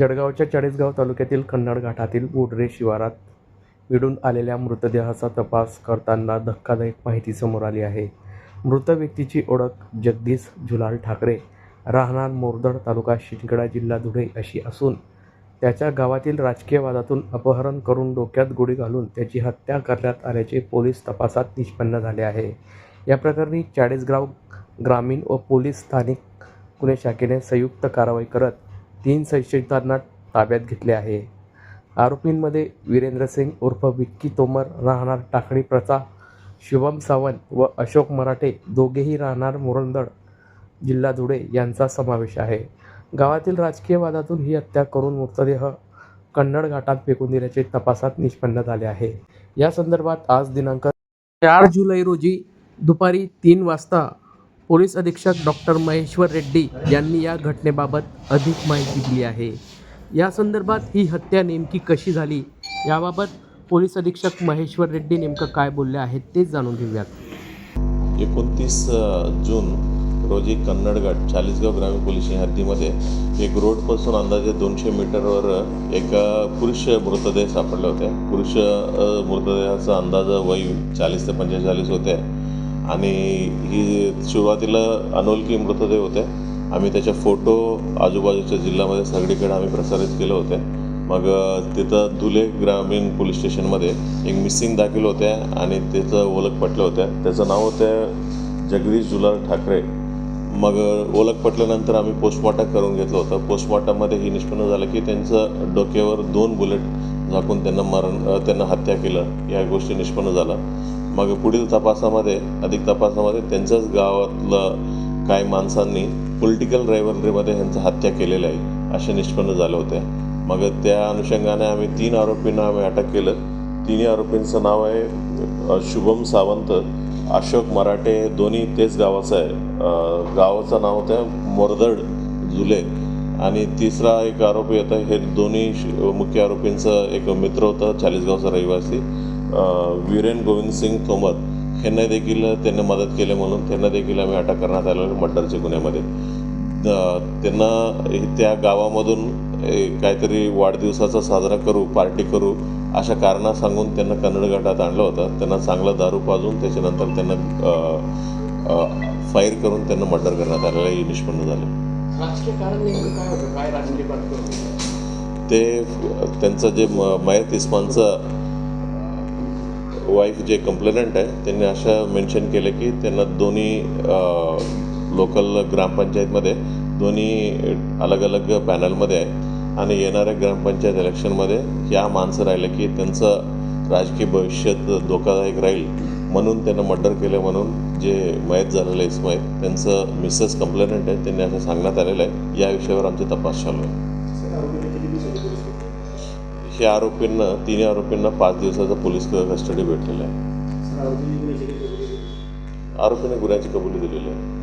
जळगावच्या चाळीसगाव तालुक्यातील कन्नड घाटातील बोडरे शिवारात मिळून आलेल्या मृतदेहाचा तपास करताना धक्कादायक माहिती समोर आली आहे. मृत व्यक्तीची ओळख जगदीश झुलाल ठाकरे राहणार मोरदड तालुका शिंदखेडा जिल्हा धुळे अशी असून त्याच्या गावातील राजकीय वादातून अपहरण करून डोक्यात गोळी घालून त्याची हत्या करण्यात आल्याचे पोलीस तपासात निष्पन्न झाले आहे. या प्रकरणी चाळीसगाव ग्रामीण व पोलीस स्थानिक गुन्हे शाखेने संयुक्त कारवाई करत तीन संशयितांना ताब्यात घेतले आहे. आरोपींमध्ये वीरेंद्र सिंग उर्फ विक्की तोमर राहणार टाकळी प्रचा शिवम सावंत व अशोक मराठे दोघेही राहणार मुरंदड जिल्हा धुळे यांचा समावेश आहे. गावातील राजकीय वादातून ही हत्या करून मृतदेह कन्नड घाटात फेकून दिल्याचे तपासात निष्पन्न झाले आहे. या संदर्भात आज दिनांक चार जुलै रोजी दुपारी तीन वाजता पोलीस अधीक्षक डॉक्टर महेश्वर रेड्डी यांनी या घटनेबाबत अधिक माहिती दिली आहे. या संदर्भात ही हत्या नेमकी कशी झाली? याबाबत पोलीस अधीक्षक महेश्वर रेड्डी नेमकं काय बोलले आहेत तेच जाणून घेऊयात. एकोणतीस जून रोजी कन्नडगड चाळीसगाव ग्रामीण पोलीस हद्दीमध्ये एक रोडपासून अंदाजे दोनशे मीटरवर एक पुरुष मृतदेह सापडले होते पुरुष मृतदेहाचा अंदाज वय चाळीस ते पंचेचाळीस होते. आणि ही सुरुवातीला अनोळखी मृतदेह होते. आम्ही त्याचे फोटो आजूबाजूच्या जिल्ह्यामध्ये सगळीकडे आम्ही प्रसारित केले होते. मग तिथं धुले ग्रामीण पोलीस स्टेशनमध्ये एक मिसिंग दाखल होत्या आणि त्याचं ओळख पटलं होतं. त्याचं नाव होतं जगदीश जुलाल ठाकरे. मग ओळख पटल्यानंतर आम्ही पोस्टमॉर्टम करून घेतलं होतं. पोस्टमॉर्टममध्ये ही निष्पन्न झालं की त्यांचं डोक्यावर दोन बुलेट झाकून त्यांना मरण त्यांना हत्या केलं या गोष्टी निष्पन्न झाला मग पुढील तपासामध्ये अधिक तपासामध्ये त्यांच्याच गावातलं काही माणसांनी पॉलिटिकल रायव्हलरीमध्ये ह्यांचं हत्या केलेलं आहे असे निष्पन्न झाले होते. मग त्या अनुषंगाने आम्ही तीन आरोपींना आम्ही अटक केलं. तिन्ही आरोपींचं नाव आहे शुभम सावंत अशोक मराठे दोन्ही तेच गावाचं आहे. गावाचं नाव होतं मोरदड जुले. आणि तिसरा एक आरोपी होता हे दोन्ही श- मुख्य आरोपींचं एक मित्र होतं चाळीसगावचा रहिवासी वीरेन गोविंद सिंग तोमर. ह्यांना देखील त्यांनी मदत केली म्हणून त्यांना देखील आम्ही अटक करण्यात आलेलं मर्डरच्या गुन्ह्यामध्ये. त्यांना त्या गावामधून ए, काहीतरी वाढदिवसाचा साजरा करू पार्टी करू अशा कारणं सांगून त्यांना कन्नड गटात आणलं होतं. त्यांना चांगला दारू पाजून त्याच्यानंतर त्यांना फायर करून त्यांना मर्डर करण्यात आलेलं हे निष्पन्न झालं. राजकीय कारण नेमकं काय होतं? काय राजकीय कारण ते त्यांचं जे म मयत इस्मानचं वाईफ जे कंप्लेनंट आहे त्यांनी अशा मेन्शन केलं की त्यांना दोन्ही लोकल ग्रामपंचायतमध्ये दोन्ही अलग अलग पॅनलमध्ये आहे. आणि येणाऱ्या ग्रामपंचायत इलेक्शनमध्ये ह्या माणसं राहिलं की त्यांचं राजकीय भविष्यात धोकादायक राहील. म्हणून त्यांना मर्डर केलं म्हणून जे मयत झालेलं आहे इस्माईल त्यांचं मिसेस कंप्लेनंट आहे त्यांनी असं सांगण्यात आलेलं आहे. या विषयावर आमचे तपास चालू आहे. हे आरोपींना तिन्ही आरोपींना पाच दिवसाचा पोलीस कस्टडी भेटलेला आहे. आरोपीने गुन्ह्याची कबुली दिलेली आहे.